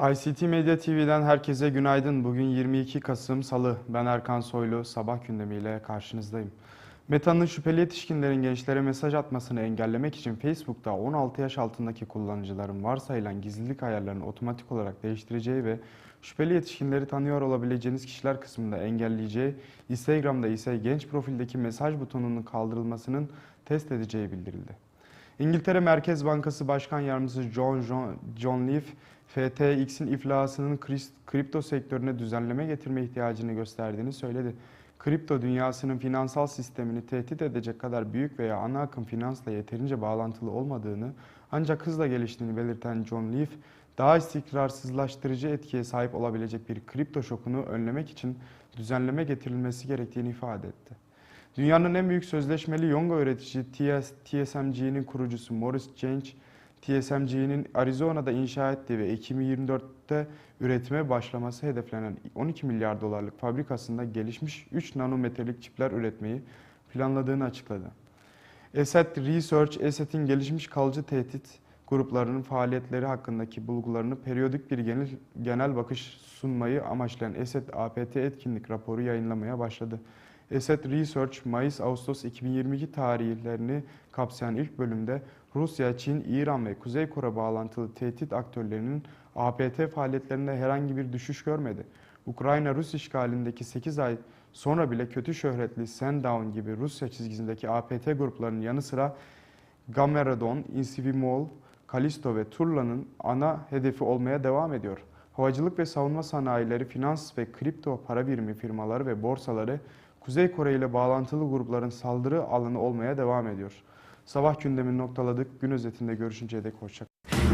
ICT Medya TV'den herkese günaydın. Bugün 22 Kasım Salı. Ben Erkan Soylu. Sabah gündemiyle karşınızdayım. Meta'nın şüpheli yetişkinlerin gençlere mesaj atmasını engellemek için Facebook'ta 16 yaş altındaki kullanıcıların varsayılan gizlilik ayarlarını otomatik olarak değiştireceği ve şüpheli yetişkinleri tanıyor olabileceğiniz kişiler kısmında engelleyeceği, Instagram'da ise genç profildeki mesaj butonunun kaldırılmasının test edeceği bildirildi. İngiltere Merkez Bankası Başkan Yardımcısı John, John, John Leaf, FTX'in iflasının kripto sektörüne düzenleme getirme ihtiyacını gösterdiğini söyledi. Kripto dünyasının finansal sistemini tehdit edecek kadar büyük veya ana akım finansla yeterince bağlantılı olmadığını ancak hızla geliştiğini belirten John Leaf, daha istikrarsızlaştırıcı etkiye sahip olabilecek bir kripto şokunu önlemek için düzenleme getirilmesi gerektiğini ifade etti. Dünyanın en büyük sözleşmeli yonga üreticisi TS, TSMC'nin kurucusu Morris Chang, TSMC'nin Arizona'da inşa ettiği ve 2024'te üretime başlaması hedeflenen 12 milyar dolarlık fabrikasında gelişmiş 3 nanometrelik çipler üretmeyi planladığını açıkladı. Asset Research, Asset'in gelişmiş kalıcı tehdit gruplarının faaliyetleri hakkındaki bulgularını periyodik bir genel, genel bakış sunmayı amaçlayan Asset APT etkinlik raporu yayınlamaya başladı. Asset Research, Mayıs-Ağustos 2022 tarihlerini kapsayan ilk bölümde Rusya, Çin, İran ve Kuzey Kore bağlantılı tehdit aktörlerinin APT faaliyetlerinde herhangi bir düşüş görmedi. Ukrayna-Rus işgalindeki 8 ay sonra bile kötü şöhretli Sandown gibi Rusya çizgisindeki APT gruplarının yanı sıra Gameradon, Insivimol, Kalisto ve Turla'nın ana hedefi olmaya devam ediyor. Havacılık ve savunma sanayileri, finans ve kripto para birimi firmaları ve borsaları Kuzey Kore ile bağlantılı grupların saldırı alanı olmaya devam ediyor. Sabah gündemini noktaladık. Gün özetinde görüşünceye dek hoşçakalın.